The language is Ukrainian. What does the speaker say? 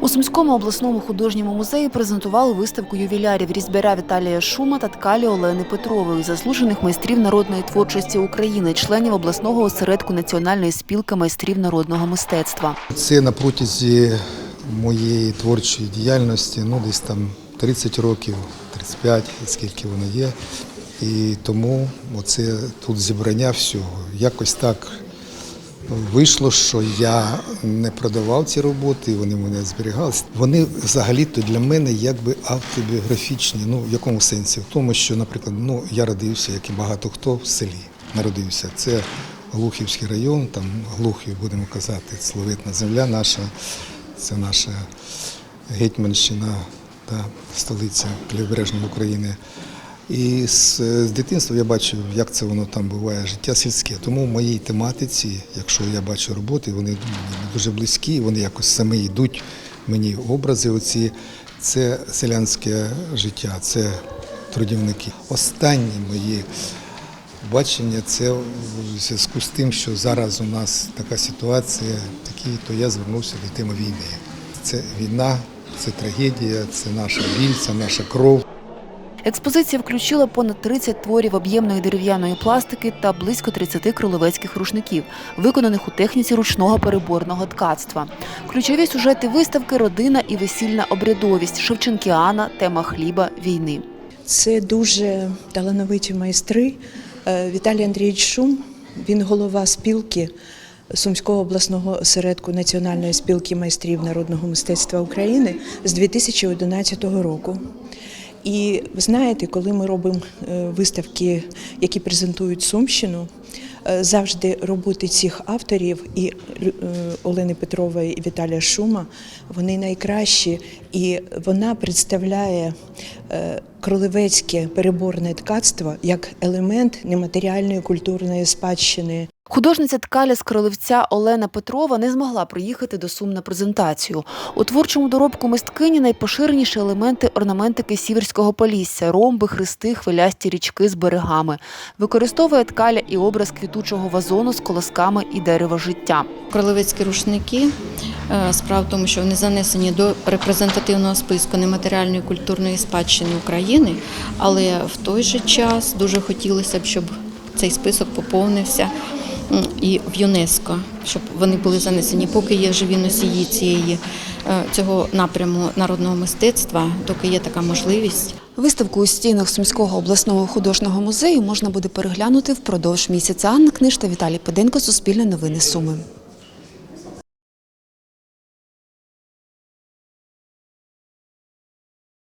У Сумському обласному художньому музеї презентували виставку ювілярів різьбяря Віталія Шума та ткалі Олени Петрової, заслужених майстрів народної творчості України, членів обласного осередку Національної спілки майстрів народного мистецтва. Це на протязі моєї творчої діяльності, ну десь там 30 років, 35, скільки воно є. І тому оце тут зібрання всього. Якось так вийшло, що я не продавав ці роботи, вони в мене зберігалися. Вони взагалі-то для мене якби автобіографічні. Ну в якому сенсі? В тому, що, наприклад, ну я родився, як і багато хто в селі народився. Це Глухівський район, там Глухів, будемо казати, славетна земля наша, це наша Гетьманщина, та, столиця Лівобережної України. І з, з дитинства я бачив, як це воно там буває, життя сільське. Тому в моїй тематиці, якщо я бачу роботи, вони дуже близькі, вони якось самі йдуть мені образи. Оці це селянське життя, це трудівники. Останні мої бачення це в зв'язку з тим, що зараз у нас така ситуація, такі, то я звернувся до теми війни. Це війна, це трагедія, це наша біль, це наша кров. Експозиція включила понад 30 творів об'ємної дерев'яної пластики та близько 30 кролевецьких рушників, виконаних у техніці ручного переборного ткацтва. Ключові сюжети виставки родина і весільна обрядовість, Шевченкіана, тема хліба, війни. Це дуже талановиті майстри. Е, Віталій Андрійович Шум, він голова спілки Сумського обласного осередку Національної спілки майстрів народного мистецтва України з 2011 року. І ви знаєте, коли ми робимо е, виставки, які презентують Сумщину, е, завжди роботи цих авторів і е, Олени Петрової і Віталія Шума вони найкращі, і вона представляє кролевецьке переборне ткацтво як елемент нематеріальної культурної спадщини Художниця ткаля з Кролевця Олена Петрова не змогла приїхати до Сум на презентацію. У творчому доробку мисткині найпоширеніші елементи орнаментики сіверського полісся, ромби, хрести, хвилясті річки з берегами. Використовує ткаля і образ квітучого вазону з колосками і дерева життя. Кролевецькі рушники. е, Справа в тому, що вони занесені до репрезентативного списку нематеріальної культурної спадщини України, але в той же час дуже хотілося б, щоб цей список поповнився і в ЮНЕСКО, щоб вони були занесені, поки є живі носії цієї е, цього напряму народного мистецтва, доки є така можливість. Виставку у стінах Сумського обласного художнього музею можна буде переглянути впродовж місяця. Анна Книж та Віталій Педенко, Суспільне новини Суми.